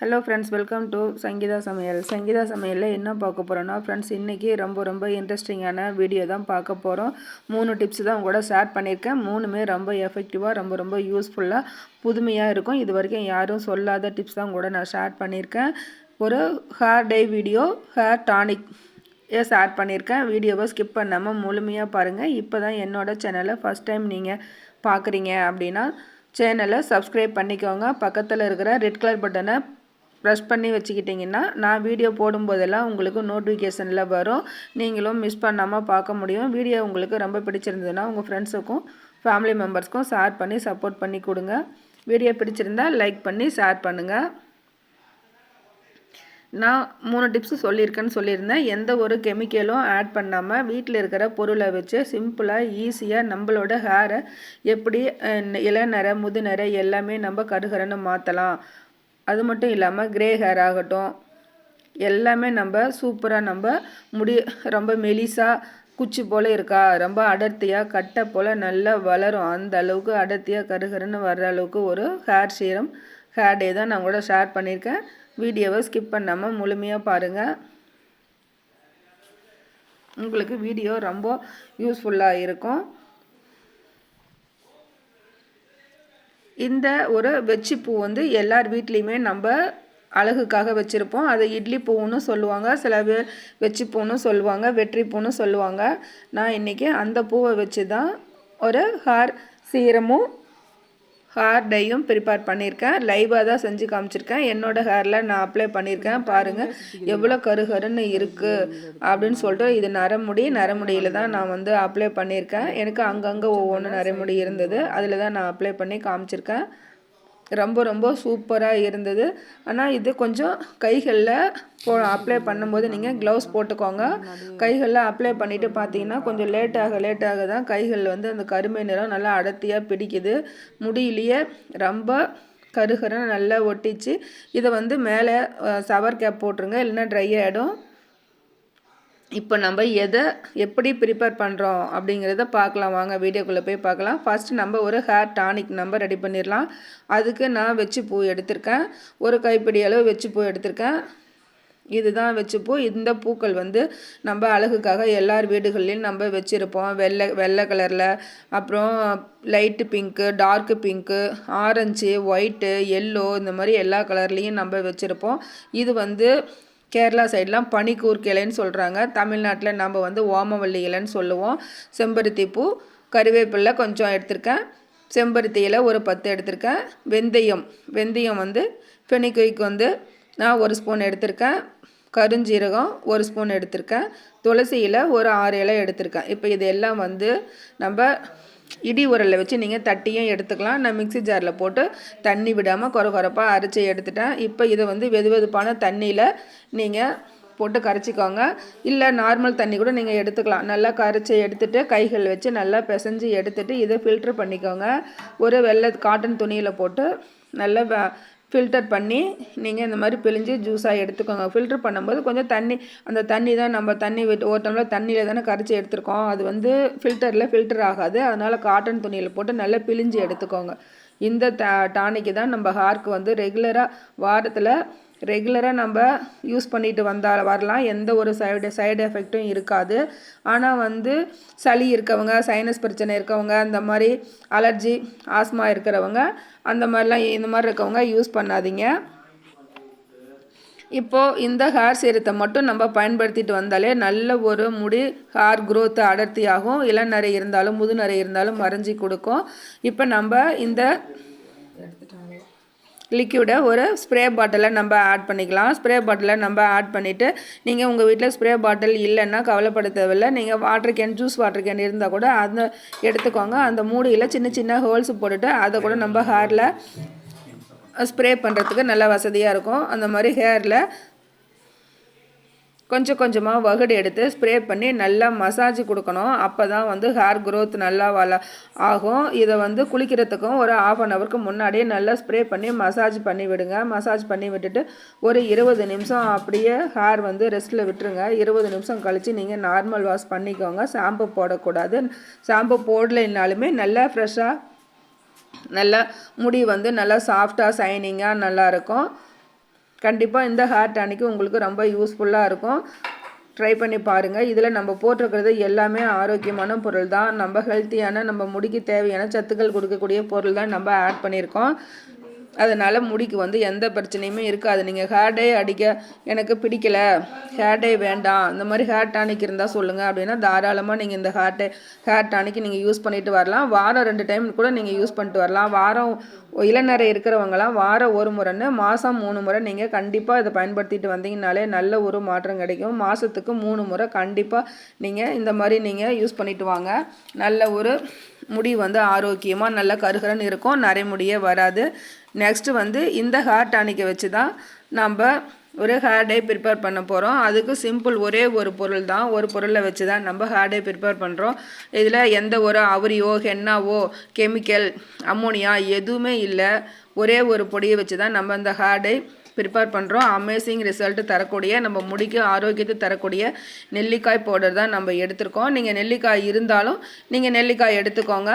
Hello friends welcome to Sangeetha Samayal Sangeetha சமையலில் என்ன பார்க்க போகிறோன்னா ஃப்ரெண்ட்ஸ் இன்றைக்கி ரொம்ப ரொம்ப இன்ட்ரெஸ்டிங்கான வீடியோ தான் பார்க்க போகிறோம் மூணு டிப்ஸ் தான் கூட ஷேர் பண்ணியிருக்கேன். மூணுமே ரொம்ப எஃபெக்டிவாக ரொம்ப ரொம்ப யூஸ்ஃபுல்லாக புதுமையாக இருக்கும். இது வரைக்கும் யாரும் சொல்லாத டிப்ஸ் தான் கூட நான் ஷேர் பண்ணியிருக்கேன். ஒரு hair dye video hair tonic share பண்ணியிருக்கேன். வீடியோவை ஸ்கிப் பண்ணாமல் முழுமையாக பாருங்கள் இப்போ தான் என்னோடய சேனலை ஃபஸ்ட் டைம் நீங்கள் பார்க்குறீங்க அப்படின்னா சேனலை சப்ஸ்கிரைப் பண்ணிக்கோங்க. பக்கத்தில் இருக்கிற ரெட் கலர் பட்டனை ப்ரெஷ் பண்ணி வச்சுக்கிட்டிங்கன்னா நான் வீடியோ போடும்போதெல்லாம் உங்களுக்கு நோட்டிஃபிகேஷனில் வரும். நீங்களும் மிஸ் பண்ணாமல் பார்க்க முடியும். வீடியோ உங்களுக்கு ரொம்ப பிடிச்சிருந்ததுன்னா உங்கள் ஃப்ரெண்ட்ஸுக்கும் ஃபேமிலி மெம்பர்ஸ்க்கும் ஷேர் பண்ணி சப்போர்ட் பண்ணி கொடுங்க. வீடியோ பிடிச்சிருந்தா லைக் பண்ணி ஷேர் பண்ணுங்கள் நான் மூணு டிப்ஸு சொல்லியிருக்கேன்னு சொல்லியிருந்தேன். எந்த ஒரு கெமிக்கலும் ஆட் பண்ணாமல் வீட்டில் இருக்கிற பொருளை வச்சு சிம்பிளாக ஈஸியாக நம்மளோட ஹேரை எப்படி இளநரை முதுநரை எல்லாமே நம்ம கருகரன்னு மாற்றலாம் அது மட்டும் இல்லாமல் கிரே ஹேர் ஆகட்டும் எல்லாமே நம்ம சூப்பராக நம்ம முடி ரொம்ப மெலிசாக குச்சி போல் இருக்கா ரொம்ப அடர்த்தியாக கட்டை போல் நல்லா வளரும். அந்த அளவுக்கு அடர்த்தியாக கருகருன்னு வர்ற அளவுக்கு ஒரு ஹேர் சீரம் ஹேர் டே தான் நான் கூட ஷேர் பண்ணியிருக்கேன். வீடியோவை ஸ்கிப் பண்ணாமல் முழுமையாக பாருங்கள் உங்களுக்கு வீடியோ ரொம்ப யூஸ்ஃபுல்லாக இருக்கும். இந்த ஒரு வெச்சி பூ வந்து எல்லார் வீட்லேயுமே நம்ம அழகுக்காக வச்சுருப்போம். அதை இட்லி பூன்னு சொல்லுவாங்க சில பேர் வெச்சி பூன்னு சொல்லுவாங்க வெற்றி பூன்னு சொல்லுவாங்க. நான் இன்றைக்கி அந்த பூவை வச்சு தான் ஒரு ஹேர் சீரமும் ஹேர் டையும் ப்ரிப்பேர் பண்ணியிருக்கேன் லைவாக தான் செஞ்சு காமிச்சிருக்கேன். என்னோடய ஹேரில் நான் அப்ளை பண்ணியிருக்கேன் பாருங்கள் எவ்வளோ கருகருன்னு இருக்குது அப்படின்னு சொல்லிட்டு இது நரமுடி. நரமுடியில் தான் நான் வந்து அப்ளை பண்ணியிருக்கேன் எனக்கு அங்கங்கே ஒவ்வொன்றும் நரமுடி இருந்தது. அதில் தான் நான் அப்ளை பண்ணி காமிச்சிருக்கேன். ரொம்ப ரொம்ப சூப்பராக இருந்தது. ஆனால் இது கொஞ்சம் கைகளில் போ அப்ளை பண்ணும்போது நீங்கள் க்ளவுஸ் போட்டுக்கோங்க. கைகளில் அப்ளை பண்ணிவிட்டு பார்த்தீங்கன்னா கொஞ்சம் லேட்டாக லேட்டாக தான் கைகளில் வந்து அந்த கருமை நிறம் நல்லா அடர்த்தியாக பிடிக்குது. முடியிலேயே ரொம்ப கருகரை நல்லா ஒட்டிச்சு. இதை வந்து மேலே சவர் கேப் போட்டுருங்க. இல்லைன்னா ட்ரை ஆகிடும் இப்போ நம்ம எதை எப்படி ப்ரிப்பேர் பண்ணுறோம் அப்படிங்கிறத பார்க்கலாம். வாங்க வீடியோக்குள்ளே போய் பார்க்கலாம். ஃபஸ்ட்டு நம்ம ஒரு ஹேர் டானிக் நம்ம ரெடி பண்ணிடலாம். அதுக்கு நான் வச்சு பூ எடுத்திருக்கேன். ஒரு கைப்பிடி அளவு வச்சு பூ எடுத்திருக்கேன். இதுதான் வச்சுப்பூ இந்த பூக்கள் வந்து நம்ம அழகுக்காக எல்லார் வீடுகள்லையும் நம்ம வச்சுருப்போம். வெள்ளை வெள்ளை கலரில் அப்புறம் light pink dark pink orange white yellow இந்த மாதிரி எல்லா கலர்லேயும் நம்ம வச்சுருப்போம். இது வந்து கேரளா சைட்லாம் பனிக்கூர் இலைன்னு சொல்கிறாங்க தமிழ்நாட்டில் நம்ம வந்து ஓமவல்லி இலைன்னு சொல்லுவோம். செம்பருத்தி பூ கருவேப்பிலை கொஞ்சம் எடுத்திருக்கேன். செம்பருத்தி இலை ஒரு பத்து எடுத்திருக்கேன். வெந்தயம் வெந்தயம் வந்து பெனிக்குய்க்கு வந்து நான் ஒரு ஸ்பூன் எடுத்திருக்கேன். கருஞ்சீரகம் ஒரு ஸ்பூன் எடுத்திருக்கேன். துளசி இலை ஒரு ஆறு இலை எடுத்திருக்கேன். இப்போ இது எல்லாம் வந்து நம்ம இடி உரலில் வச்சு நீங்கள் தட்டியும் எடுத்துக்கலாம். நான் மிக்சி ஜாரில் போட்டு தண்ணி விடாமல் குறை குறைப்பாக அரைச்சி எடுத்துட்டேன். இப்போ இதை வந்து வெது வெதுப்பான தண்ணியில் நீங்கள் போட்டு கரைச்சிக்கோங்க. இல்லை நார்மல் தண்ணி கூட நீங்கள் எடுத்துக்கலாம். நல்லா கரைச்சி எடுத்துகிட்டு கைகள் வச்சு நல்லா பிசைஞ்சு எடுத்துகிட்டு இதை ஃபில்ட்ரு பண்ணிக்கோங்க. ஒரு வெள்ளை காட்டன் துணியில் போட்டு நல்லா ஃபில்டர் பண்ணி நீங்கள் இந்த மாதிரி பிழிஞ்சு ஜூஸாக எடுத்துக்கோங்க. ஃபில்டர் பண்ணும்போது கொஞ்சம் தண்ணி அந்த தண்ணி தான் நம்ம தண்ணி விட்டு ஒரு டம்ளர் தண்ணியில் தானே கரைச்சி எடுத்துருக்கோம். அது வந்து ஃபில்டரில் ஃபில்டர் ஆகாது. அதனால் காட்டன் துணியில் போட்டு நல்லா பிழிஞ்சு எடுத்துக்கோங்க. இந்த டானிக்கு தான் நம்ம ஹார்க்கு வந்து ரெகுலராக வாரத்தில் ரெகுலராக நம்ம யூஸ் பண்ணிட்டு வந்தால் வரலாம். எந்த ஒரு சைடு சைடு எஃபெக்ட்டும் இருக்காது. ஆனால் வந்து சளி இருக்கவங்க சைனஸ் பிரச்சனை இருக்கவங்க அந்த மாதிரி அலர்ஜி ஆஸ்மா இருக்கிறவங்க அந்த மாதிரிலாம் இந்த மாதிரி இருக்கவங்க யூஸ் பண்ணாதீங்க. இப்போது இந்த ஹேர் சீரத்தை மட்டும் நம்ம பயன்படுத்திட்டு வந்தாலே நல்ல ஒரு முடி ஹேர் க்ரோத் அடர்த்தியாகும். இளநரை இருந்தாலும் முதுநரை இருந்தாலும் மறைஞ்சி கொடுக்கும். இப்போ நம்ம இந்த லிக்யூடை ஒரு ஸ்ப்ரே பாட்டிலில் நம்ம ஆட் பண்ணிக்கலாம். ஸ்ப்ரே பாட்டிலில் நம்ம ஆட் பண்ணிவிட்டு நீங்கள் உங்கள் வீட்டில் ஸ்ப்ரே பாட்டில் இல்லைன்னா கவலைப்பட தேவையில்லை. நீங்கள் water can juice water can இருந்தால் கூட அதை எடுத்துக்கோங்க. அந்த மூடியில் சின்ன சின்ன ஹோல்ஸ் போட்டுட்டு அதை கூட நம்ம ஹேரில் ஸ்ப்ரே பண்ணுறதுக்கு நல்லா வசதியாக இருக்கும். அந்த மாதிரி ஹேரில் கொஞ்சம் கொஞ்சமாக வகுடு எடுத்து ஸ்ப்ரே பண்ணி நல்லா மசாஜ் கொடுக்கணும். அப்போ தான் வந்து ஹேர் க்ரோத் நல்லா வள ஆகும். இதை வந்து குளிக்கிறதுக்கும் ஒரு ஆஃப் அன் ஹவருக்கு முன்னாடியே நல்லா ஸ்ப்ரே பண்ணி மசாஜ் பண்ணி விடுங்க. மசாஜ் பண்ணி விட்டுட்டு ஒரு இருபது நிமிஷம் அப்படியே ஹேர் வந்து ரெஸ்ட்டில் விட்டுருங்க. இருபது நிமிஷம் கழித்து நீங்கள் நார்மல் வாஷ் பண்ணிக்கோங்க. ஷாம்பு போடக்கூடாது. ஷாம்பு போடலைனாலுமே நல்லா ஃப்ரெஷ்ஷாக நல்லா முடி வந்து நல்லா சாஃப்டாக சைனிங்காக நல்லாயிருக்கும் கண்டிப்பாக இந்த ஹேர் டானிக்கு உங்களுக்கு ரொம்ப யூஸ்ஃபுல்லாக இருக்கும். ட்ரை பண்ணி பாருங்கள் இதில் நம்ம போட்டிருக்கிறது எல்லாமே ஆரோக்கியமான பொருள் தான் நம்ம ஹெல்த்தியான நம்ம முடிக்கு தேவையான சத்துக்கள் கொடுக்கக்கூடிய பொருள் தான் நம்ம ஆட் பண்ணியிருக்கோம். அதனால் முடிக்கு வந்து எந்த பிரச்சனையுமே இருக்காது. நீங்கள் ஹேர் டே அடிக்க எனக்கு பிடிக்கல. ஹேர் டே வேண்டாம். இந்த மாதிரி ஹேர் டானிக் இருந்தால் சொல்லுங்கள் அப்படின்னா தாராளமாக நீங்கள் இந்த ஹேர் டே ஹேர் டானிக் நீங்கள் யூஸ் பண்ணிட்டு வரலாம். வாரம் ரெண்டு டைம் கூட நீங்கள் யூஸ் பண்ணிட்டு வரலாம். வாரம் இளநரை இருக்கிறவங்களாம் வாரம் ஒரு முறைன்னு மாதம் மூணு முறை நீங்கள் கண்டிப்பாக இதை பயன்படுத்திட்டு வந்தீங்கனாலே நல்ல ஒரு மாற்றம் கிடைக்கும். மாதத்துக்கு மூணு முறை கண்டிப்பாக நீங்கள் இந்த மாதிரி நீங்கள் யூஸ் பண்ணிட்டு வாங்க. நல்ல ஒரு முடி வந்து ஆரோக்கியமாக நல்ல கருகரன்னு இருக்கும். நரைமுடியே வராது. நெக்ஸ்ட்டு வந்து இந்த ஹேர் டானிக்கை வச்சு தான் நம்ம ஒரு ஹேர் டே ப்ரிப்பேர் பண்ண போகிறோம் அதுக்கு சிம்பிள் ஒரே ஒரு பொருள் தான். ஒரு பொருளை வச்சு தான் நம்ம ஹேர் டே ப்ரிப்பேர் பண்ணுறோம் இதில் எந்த ஒரு அவரியோ ஹென்னாவோ கெமிக்கல் அம்மோனியா எதுவுமே இல்லை. ஒரே ஒரு பொடியை வச்சு தான் நம்ம இந்த ஹேர் டே ப்ரிப்பேர் பண்ணுறோம் அமேசிங் ரிசல்ட் தரக்கூடிய நம்ம முடிக்கு ஆரோக்கியத்தை தரக்கூடிய நெல்லிக்காய் பவுடர் தான் நம்ம எடுத்திருக்கோம். நீங்கள் நெல்லிக்காய் இருந்தாலும் நீங்கள் நெல்லிக்காய் எடுத்துக்கோங்க.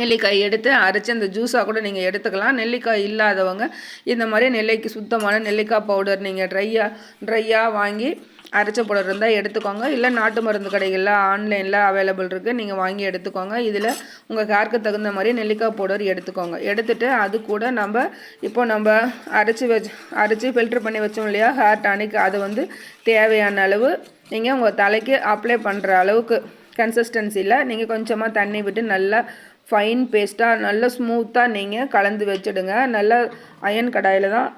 நெல்லிக்காய் எடுத்து அரைச்சி அந்த ஜூஸாக கூட நீங்கள் எடுத்துக்கலாம். நெல்லிக்காய் இல்லாதவங்க இந்த மாதிரி நெல்லிக்கு சுத்தமான நெல்லிக்காய் பவுடர் நீங்கள் ட்ரையாக ட்ரையாக வாங்கி அரைச்ச பவுடர் இருந்தால் எடுத்துக்கோங்க. இல்லை நாட்டு மருந்து கடைகளில் ஆன்லைனில் அவைலபிள் இருக்குது நீங்கள் வாங்கி எடுத்துக்கோங்க. இதில் உங்கள் ஹேருக்கு தகுந்த மாதிரி நெல்லிக்காய் பவுடர் எடுத்துக்கோங்க. எடுத்துகிட்டு அது கூட நம்ம இப்போ நம்ம அரைச்சி வச்சு அரைச்சி ஃபில்ட்ரு பண்ணி வச்சோம் இல்லையா? ஹேர் டானிக் அது வந்து தேவையான அளவு நீங்கள் உங்கள் தலைக்கு அப்ளை பண்ணுற அளவுக்கு கன்சிஸ்டன்சியில் நீங்கள் கொஞ்சமாக தண்ணி விட்டு நல்லா ஃபைன் பேஸ்ட்டாக நல்ல ஸ்மூத்தாக நீங்கள் கலந்து வச்சுடுங்க. நல்ல அயன் கடாயில் தான்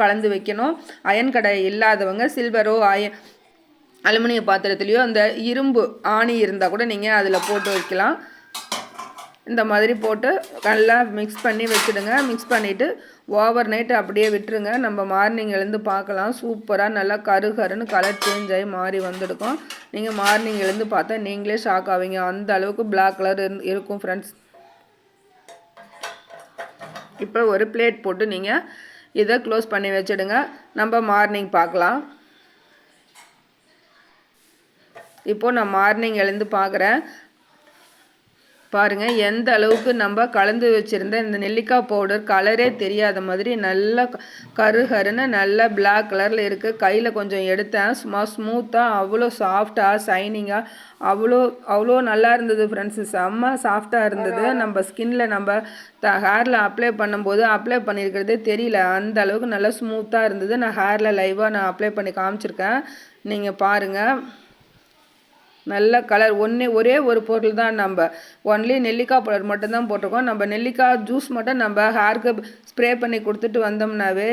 கலந்து வைக்கணும். அயன் கடாய் இல்லாதவங்க சில்வரோ அயன் அலுமினிய பாத்திரத்துலேயோ அந்த இரும்பு ஆணி இருந்தால் கூட நீங்கள் அதில் போட்டு வைக்கலாம். இந்த மாதிரி போட்டு நல்லா மிக்ஸ் பண்ணி வச்சுடுங்க. மிக்ஸ் பண்ணிவிட்டு ஓவர் நைட் அப்படியே விட்டுருங்க. நம்ம மார்னிங் எழுந்து பார்க்கலாம். சூப்பராக நல்லா கரு கருன்னு கலர் சேஞ்ச் ஆகி மாறி வந்துருக்கும் நீங்கள் மார்னிங் எழுந்து பார்த்தா நீங்களே ஷாக் ஆவீங்க. அந்த அளவுக்கு பிளாக் கலர் இருக்கும் ஃப்ரெண்ட்ஸ் இப்போ ஒரு பிளேட் போட்டு நீங்கள் இதை க்ளோஸ் பண்ணி வச்சுடுங்க. நம்ம மார்னிங் பார்க்கலாம். இப்போது நான் மார்னிங் எழுந்து பார்க்குறேன். பாருங்கள் எந்த அளவுக்கு நம்ம கலந்து வச்சுருந்த இந்த நெல்லிக்காய் பவுடர் கலரே தெரியாத மாதிரி நல்ல கரு கருன்னு நல்ல பிளாக் கலரில் இருக்குது கையில் கொஞ்சம் எடுத்தேன். சும்மா ஸ்மூத்தாக அவ்வளோ சாஃப்டாக ஷைனிங்காக அவ்வளோ அவ்வளோ நல்லா இருந்தது ஃப்ரெண்ட்ஸு செம்ம சாஃப்டாக இருந்தது. நம்ம ஸ்கின்ல நம்ம த ஹேரில் அப்ளை பண்ணும்போது அப்ளை பண்ணியிருக்கிறதே தெரியல. அந்த அளவுக்கு நல்லா ஸ்மூத்தாக இருந்தது. நான் ஹேரில் லைவாக நான் அப்ளை பண்ணி காமிச்சிருக்கேன். நீங்கள் பாருங்கள் நல்ல கலர் ஒன்றே ஒரே ஒரு பொருள் தான் நம்ம. ஒன்லி நெல்லிக்காய் பவுடர் மட்டும்தான் போட்டிருக்கோம். நம்ம நெல்லிக்காய் ஜூஸ் மட்டும் நம்ம ஹேர்க்கு ஸ்ப்ரே பண்ணி கொடுத்துட்டு வந்தோம்னாவே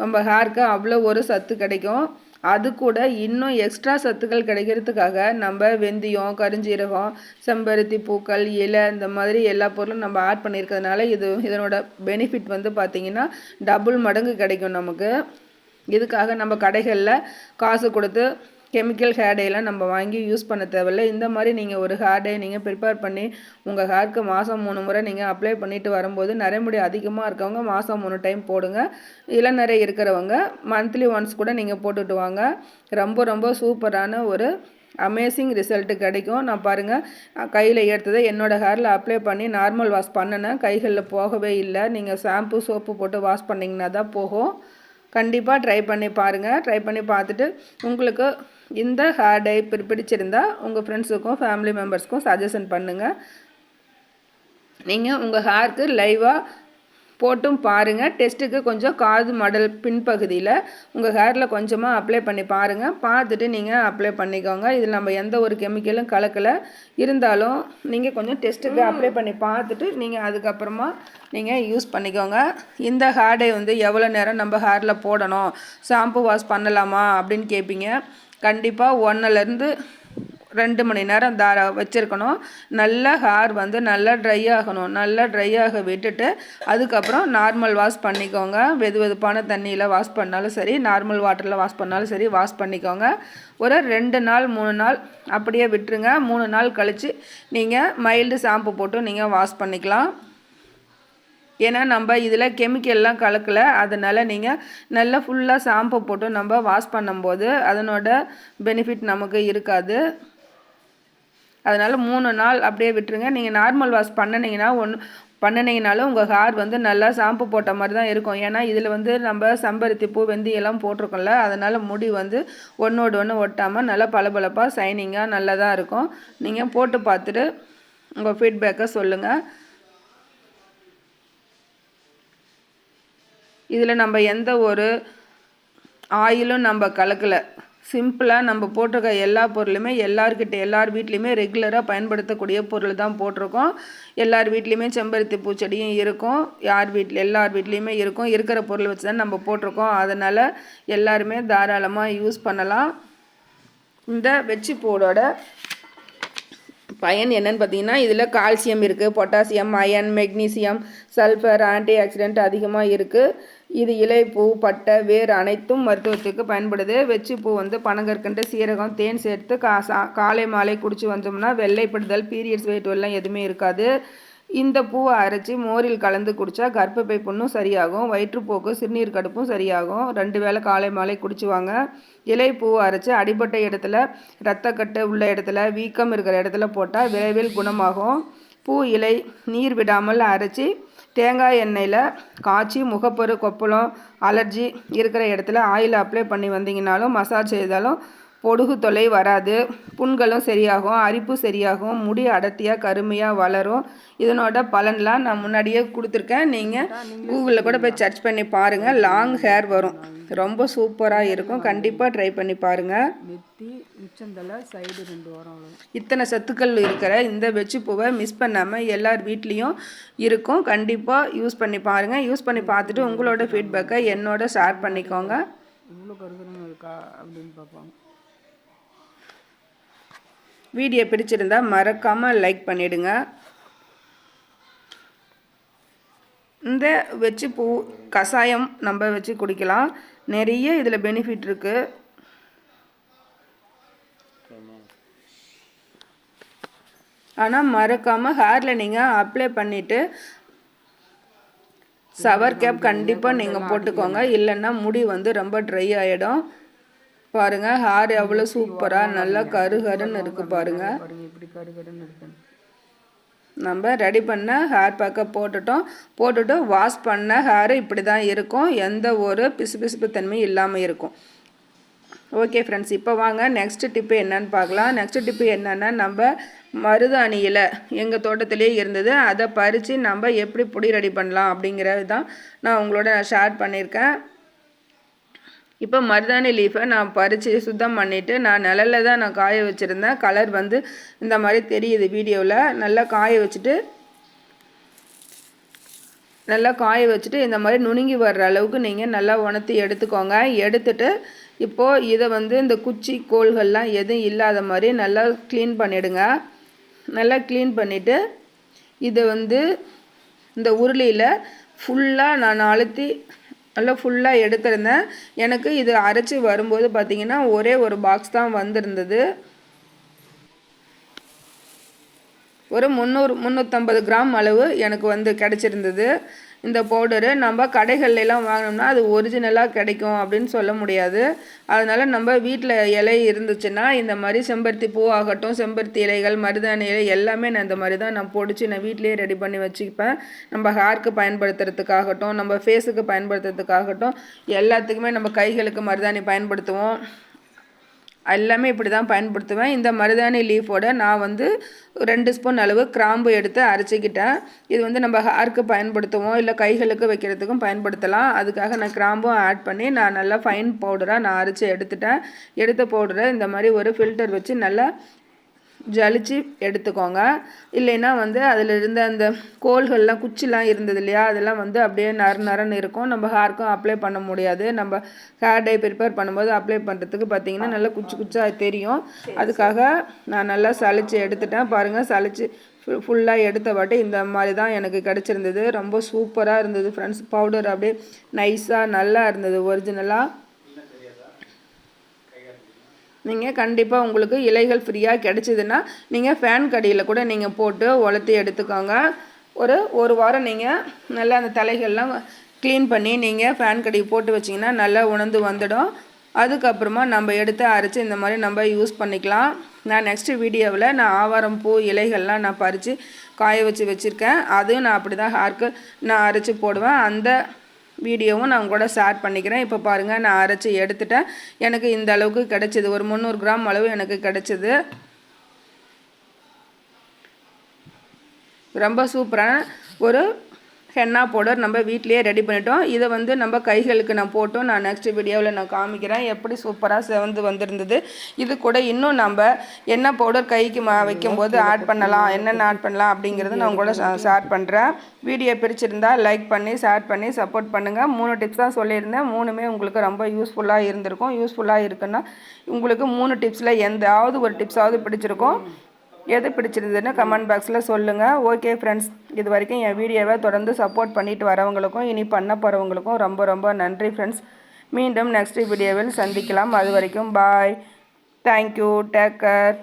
நம்ம ஹேருக்கு அவ்வளோ ஒரு சத்து கிடைக்கும். அது கூட இன்னும் எக்ஸ்ட்ரா சத்துக்கள் கிடைக்கிறதுக்காக நம்ம வெந்தயம் கருஞ்சீரகம் செம்பருத்தி பூக்கள் இலை இந்த மாதிரி எல்லா பொருளும் நம்ம ஆட் பண்ணியிருக்கிறதுனால இது இதனோட பெனிஃபிட் வந்து பார்த்திங்கன்னா டபுள் மடங்கு கிடைக்கும் நமக்கு. இதுக்காக நம்ம கடைகளில் காசு கொடுத்து கெமிக்கல் ஹேர் டேலாம் நம்ம வாங்கி யூஸ் பண்ண தேவையில்லை. இந்த மாதிரி நீங்கள் ஒரு ஹேர் டே நீங்கள் ப்ரிப்பேர் பண்ணி உங்கள் ஹேர்க்கு மாதம் மூணு முறை நீங்கள் அப்ளை பண்ணிவிட்டு வரும்போது நரைமுடி அதிகமாக இருக்கவங்க மாதம் மூணு டைம் போடுங்க. இளநரை இருக்கிறவங்க மந்த்லி ஒன்ஸ் கூட நீங்கள் போட்டுட்டு வாங்க. ரொம்ப ரொம்ப சூப்பரான ஒரு அமேசிங் ரிசல்ட்டு கிடைக்கும். நான் பாருங்கள் கையில் எடுத்ததை என்னோடய ஹேரில் அப்ளை பண்ணி நார்மல் வாஷ் பண்ணினேன். கைகளில் போகவே இல்லை. நீங்கள் ஷாம்பு சோப்பு போட்டு வாஷ் பண்ணிங்கன்னா தான் போகும். கண்டிப்பாக ட்ரை பண்ணி பாருங்கள் ட்ரை பண்ணி பார்த்துட்டு உங்களுக்கு இந்த ஹேர் டை பிடிச்சிருந்தா உங்கள் ஃப்ரெண்ட்ஸுக்கும் ஃபேமிலி மெம்பர்ஸ்க்கும் சஜஷன் பண்ணுங்கள் நீங்கள் உங்கள் ஹேருக்கு லைவாக போட்டும் பாருங்கள் டெஸ்ட்டுக்கு கொஞ்சம் காது மடல் பின்பகுதியில் உங்கள் ஹேரில் கொஞ்சமாக அப்ளை பண்ணி பாருங்கள் பார்த்துட்டு நீங்கள் அப்ளை பண்ணிக்கோங்க. இதில் நம்ம எந்த ஒரு கெமிக்கலும் கலக்கலை. இருந்தாலும் நீங்கள் கொஞ்சம் டெஸ்ட்டுக்கு அப்ளை பண்ணி பார்த்துட்டு நீங்கள் அதுக்கப்புறமா நீங்கள் யூஸ் பண்ணிக்கோங்க. இந்த ஹேர்டை வந்து எவ்வளோ நேரம் நம்ம ஹேரில் போடணும்? ஷாம்பு வாஷ் பண்ணலாமா? அப்படின்னு கேட்பீங்க கண்டிப்பாக ஒன்றுலேருந்து ரெண்டு மணி நேரம் தார வச்சுருக்கணும். நல்லா ஹேர் வந்து நல்லா ட்ரை ஆகணும். நல்லா ட்ரை ஆக விட்டுட்டு அதுக்கப்புறம் நார்மல் வாஷ் பண்ணிக்கோங்க. வெது வெதுப்பான தண்ணியில் வாஷ் பண்ணாலும் சரி நார்மல் வாட்டரில் வாஷ் பண்ணாலும் சரி வாஷ் பண்ணிக்கோங்க. ஒரு ரெண்டு நாள் மூணு நாள் அப்படியே விட்டுருங்க. மூணு நாள் கழித்து நீங்கள் மைல்டு ஷாம்பு போட்டு நீங்கள் வாஷ் பண்ணிக்கலாம். ஏன்னா நம்ம இதில் கெமிக்கல்லாம் கலக்கலை. அதனால் நீங்கள் நல்லா ஃபுல்லாக ஷாம்பு போட்டு நம்ம வாஷ் பண்ணும்போது அதனோட பெனிஃபிட் நமக்கு இருக்காது. அதனால் மூணு நாள் அப்படியே விட்டுருங்க. நீங்கள் நார்மல் வாஷ் பண்ணினீங்கன்னா ஒன்று பண்ணினீங்கனாலும் உங்கள் ஹேர் வந்து நல்லா ஷாம்பு போட்ட மாதிரி தான் இருக்கும். ஏன்னா இதில் வந்து நம்ம செம்பருத்தி பூ வெந்தயம் எல்லாம் போட்டிருக்கோம்ல அதனால் முடி வந்து ஒன்றோடு ஒன்று ஒட்டாமல் நல்லா பளபளப்பாக ஷைனிங்காக நல்லதாக இருக்கும். நீங்கள் போட்டு பார்த்துட்டு உங்கள் ஃபீட்பேக்கை சொல்லுங்கள் இதில் நம்ம எந்த ஒரு ஆயிலும் நம்ம கலக்கலை. சிம்பிளாக நம்ம போட்டிருக்க எல்லா பொருளுமே எல்லார்கிட்ட எல்லார் வீட்லேயுமே ரெகுலராக பயன்படுத்தக்கூடிய பொருள் தான் போட்டிருக்கோம். எல்லார் வீட்லேயுமே செம்பருத்தி பூச்செடியும் இருக்கும். யார் வீட்டில் எல்லார் வீட்லேயுமே இருக்கும். இருக்கிற பொருள் வச்சு தான் நம்ம போட்டிருக்கோம். அதனால் எல்லாருமே தாராளமாக யூஸ் பண்ணலாம். இந்த வெச்சி பூடோட பயன் என்னன்னு பார்த்தீங்கன்னா இதில் கால்சியம் இருக்குது potassium iron magnesium sulphur antioxidant அதிகமாக இருக்குது இது இலை பூ பட்டை வேர் அனைத்தும் மருத்துவத்துக்கு பயன்படுது. வெச்சி பூ வந்து பனங்கற்கண்டு சீரகம் தேன் சேர்த்து கா காலை மாலை குடித்து வந்தோம்னா வெள்ளைப்படுதல் பீரியட்ஸ் வெயிட் எல்லாம் எதுவுமே இருக்காது. இந்த பூவை அரைச்சி மோரில் கலந்து குடித்தா கர்ப்பப்பை புண்ணும் சரியாகும் வயிற்றுப்போக்கு சிறுநீர் கடுப்பும் சரியாகும். ரெண்டு வேளை காலை மாலை குடிச்சுவாங்க இலை பூவை அரைச்சி அடிபட்ட இடத்துல ரத்தக்கட்டு உள்ள இடத்துல வீக்கம் இருக்கிற இடத்துல போட்டால் விரைவில் குணமாகும். பூ இலை நீர் விடாமல் அரைச்சி தேங்காய் எண்ணெயில் காய்ச்சி முகப்பொரு கொப்பளம் அலர்ஜி இருக்கிற இடத்துல ஆயில் அப்ளை பண்ணி வந்தீங்கனாலும் மசாஜ் செய்தாலும் பொடுகு தொலை வராது. புண்களும் சரியாகும் அரிப்பு சரியாகும் முடி அடர்த்தியாக கருமையாக வளரும். இதனோட பலன்லாம் நான் முன்னாடியே கொடுத்துருக்கேன். நீங்கள் கூகுளில் கூட போய் சர்ச் பண்ணி பாருங்கள் லாங் ஹேர் வரும். ரொம்ப சூப்பராக இருக்கும். கண்டிப்பாக ட்ரை பண்ணி பாருங்கள் உச்சந்தலை சைடு ரெண்டு வாரம் இத்தனை சத்துக்கள் இருக்கிற இந்த வெச்சு பூவை மிஸ் பண்ணாமல் எல்லார் வீட்லேயும் இருக்கும். கண்டிப்பாக யூஸ் பண்ணி பாருங்கள் யூஸ் பண்ணி பார்த்துட்டு உங்களோட ஃபீட்பேக்கை என்னோட ஷேர் பண்ணிக்கோங்க. இவ்வளோ கருகருன்னு இருக்கா அப்படின்னு பார்ப்பாங்க. வீடியோ பிடிச்சிருந்தால் மறக்காமல் லைக் பண்ணிவிடுங்க இந்த வச்சு பூ கஷாயம் நம்ம வச்சு குடிக்கலாம். நிறைய இதில் பெனிஃபிட் இருக்குது ஆனால் மறக்காமல் ஹேரில் நீங்கள் அப்ளை பண்ணிவிட்டு சவர் கேப் கண்டிப்பாக நீங்கள் போட்டுக்கோங்க. இல்லைன்னா முடி வந்து ரொம்ப ட்ரை ஆகிடும் பாருங்கள் ஹேர் எவ்வளோ சூப்பராக நல்லா கரு கருன்னு இருக்குது பாருங்கள் பாருங்க. இப்படி கருகருன்னு நம்ம ரெடி பண்ண ஹேர் பேக்கை போட்டுட்டோம். போட்டுட்டு வாஷ் பண்ண ஹேர் இப்படி தான் இருக்கும். எந்த ஒரு பிசுபிசுப்பு தன்மை இல்லாமல் இருக்கும். ஓகே ஃப்ரெண்ட்ஸ் இப்போ வாங்க. நெக்ஸ்ட் டிப்பு என்னன்னு பார்க்கலாம். நெக்ஸ்ட் டிப்பு என்னென்னா நம்ம மருதாணி இலை எங்கள் தோட்டத்திலே இருந்தது. அதை பறித்து நம்ம எப்படி பொடி ரெடி பண்ணலாம் அப்படிங்கிறது தான் நான் உங்களோட ஷேர் பண்ணியிருக்கேன். இப்போ மருதாணி லீஃபை நான் பறித்து சுத்தம் பண்ணிவிட்டு நான் நிழலில் தான் நான் காய வச்சுருந்தேன். கலர் வந்து இந்த மாதிரி தெரியுது வீடியோவில் நல்லா காய வச்சுட்டு நல்லா காய வச்சுட்டு இந்த மாதிரி நுணுங்கி வர்ற அளவுக்கு நீங்கள் நல்லா உணர்த்தி எடுத்துக்கோங்க. எடுத்துட்டு இப்போது இதை வந்து இந்த குச்சி கோள்கள்லாம் எதுவும் இல்லாத மாதிரி நல்லா க்ளீன் பண்ணிவிடுங்க நல்லா க்ளீன் பண்ணிவிட்டு இதை வந்து இந்த உருளியில் ஃபுல்லாக நான் அழுத்தி நல்லா ஃபுல்லாக எடுத்திருந்தேன். எனக்கு இது அரைச்சி வரும்போது பார்த்திங்கன்னா ஒரே ஒரு பாக்ஸ் தான் வந்திருந்தது. ஒரு முந்நூறு முந்நூற்றம்பது கிராம் அளவு எனக்கு வந்து கிடச்சிருந்தது. இந்த பவுடரு நம்ம கடைகள்லாம் வாங்கினோம்னா அது ஒரிஜினலாக கிடைக்கும் அப்படின்னு சொல்ல முடியாது. அதனால் நம்ம வீட்டில் இலை இருந்துச்சுன்னா இந்த மாதிரி செம்பருத்தி பூ ஆகட்டும் செம்பருத்தி இலைகள் மருதாணி இலை எல்லாமே நான் இந்த மாதிரி தான் நான் பொடிச்சு நான் வீட்லேயே ரெடி பண்ணி வச்சுப்பேன். நம்ம ஹேருக்கு பயன்படுத்துறதுக்காகட்டும் நம்ம ஃபேஸுக்கு பயன்படுத்துறதுக்காகட்டும் எல்லாத்துக்குமே நம்ம கைகளுக்கு மருதாணி பயன்படுத்துவோம். எல்லாமே இப்படி தான் பயன்படுத்துவேன். இந்த மருதாணி லீஃபோட நான் வந்து ரெண்டு ஸ்பூன் அளவு கிராம்பு எடுத்து அரைச்சிக்கிட்டேன். இது வந்து நம்ம ஹேருக்கு பயன்படுத்துவோம். இல்லை கைகளுக்கு வைக்கிறதுக்கும் பயன்படுத்தலாம். அதுக்காக நான் கிராம்பும் ஆட் பண்ணி நான் நல்லா ஃபைன் பவுடராக நான் அரைச்சி எடுத்துட்டேன். எடுத்த பவுடரை இந்த மாதிரி ஒரு ஃபில்டர் வச்சு நல்லா ஜலிச்சு எடுத்துக்கோங்க. இல்லைன்னா வந்து அதில் இருந்த அந்த கோல்கள்லாம் குச்சிலாம் இருந்தது இல்லையா அதெல்லாம் வந்து அப்படியே நர நரன்னு இருக்கும். நம்ம ஹேருக்கும் அப்ளை பண்ண முடியாது. நம்ம ஹேர் டை ப்ரிப்பேர் பண்ணும்போது அப்ளை பண்ணுறதுக்கு பார்த்தீங்கன்னா நல்லா குச்சி குச்சாக தெரியும். அதுக்காக நான் நல்லா சளிச்சு எடுத்துட்டேன். பாருங்கள் சளிச்சு ஃபுல்லாக எடுத்த வாட்டி இந்த மாதிரி தான் எனக்கு கிடச்சிருந்தது. ரொம்ப சூப்பராக இருந்தது ஃப்ரெண்ட்ஸ் பவுடர் அப்படியே நைஸாக நல்லா இருந்தது ஒரிஜினலாக நீங்கள் கண்டிப்பாக உங்களுக்கு இலைகள் ஃப்ரீயாக கிடச்சிதுன்னா நீங்கள் ஃபேன் கடியில் கூட நீங்கள் போட்டு உலர்த்தி எடுத்துக்கோங்க. ஒரு ஒரு வாரம் நீங்கள் நல்லா அந்த தலைகள்லாம் க்ளீன் பண்ணி நீங்கள் ஃபேன் கடி போட்டு வச்சிங்கன்னா நல்லா உணர்ந்து வந்துடும். அதுக்கப்புறமா நம்ம எடுத்து அரைச்சி இந்த மாதிரி நம்ம யூஸ் பண்ணிக்கலாம். நான் நெக்ஸ்ட்டு வீடியோவில் நான் ஆவாரம் பூ இலைகள்லாம் நான் பறித்து காய வச்சு வச்சுருக்கேன். அதுவும் நான் அப்படி தான் ஹேர்க்கு நான் அரைச்சி போடுவேன். அந்த வீடியோவும் நான் கூட ஷேர் பண்ணிக்கிறேன். இப்போ பாருங்கள் நான் அரைச்சி எடுத்துட்டேன். எனக்கு இந்த அளவுக்கு கிடச்சிது. ஒரு முந்நூறு கிராம் அளவு எனக்கு கிடச்சிது. ரொம்ப சூப்பரான ஒரு ஹென்னா பவுடர் நம்ம வீட்லேயே ரெடி பண்ணிட்டோம். இதை வந்து நம்ம கைகளுக்கு நான் போட்டோம். நான் நெக்ஸ்ட் வீடியோவில் நான் காமிக்கிறேன். எப்படி சூப்பராக செவந்து வந்திருந்தது. இது கூட இன்னும் நம்ம என்ன பவுடர் கைக்கு மா வைக்கும்போது ஆட் பண்ணலாம். என்னென்ன ஆட் பண்ணலாம் அப்படிங்கிறது நான் கூட ஷேர் பண்ணுறேன் வீடியோ பிடிச்சிருந்தா லைக் பண்ணி ஷேர் பண்ணி சப்போர்ட் பண்ணுங்கள் மூணு டிப்ஸ் தான் சொல்லியிருந்தேன். மூணுமே உங்களுக்கு ரொம்ப யூஸ்ஃபுல்லாக இருந்திருக்கும். யூஸ்ஃபுல்லாக இருக்குன்னா உங்களுக்கு மூணு டிப்ஸில் எந்தாவது ஒரு டிப்ஸாவது பிடிச்சிருக்கும். எது பிடிச்சிருந்ததுன்னு கமெண்ட் பாக்ஸில் சொல்லுங்கள் ஓகே ஃப்ரெண்ட்ஸ் இது வரைக்கும் என் வீடியோவை தொடர்ந்து சப்போர்ட் பண்ணிட்டு வரவங்களுக்கும் இனி பண்ண போகிறவங்களுக்கும் ரொம்ப ரொம்ப நன்றி ஃப்ரெண்ட்ஸ் மீண்டும் நெக்ஸ்ட் வீடியோவில் சந்திக்கலாம். அது வரைக்கும் பாய் தேங்க்யூ டேக் கேர்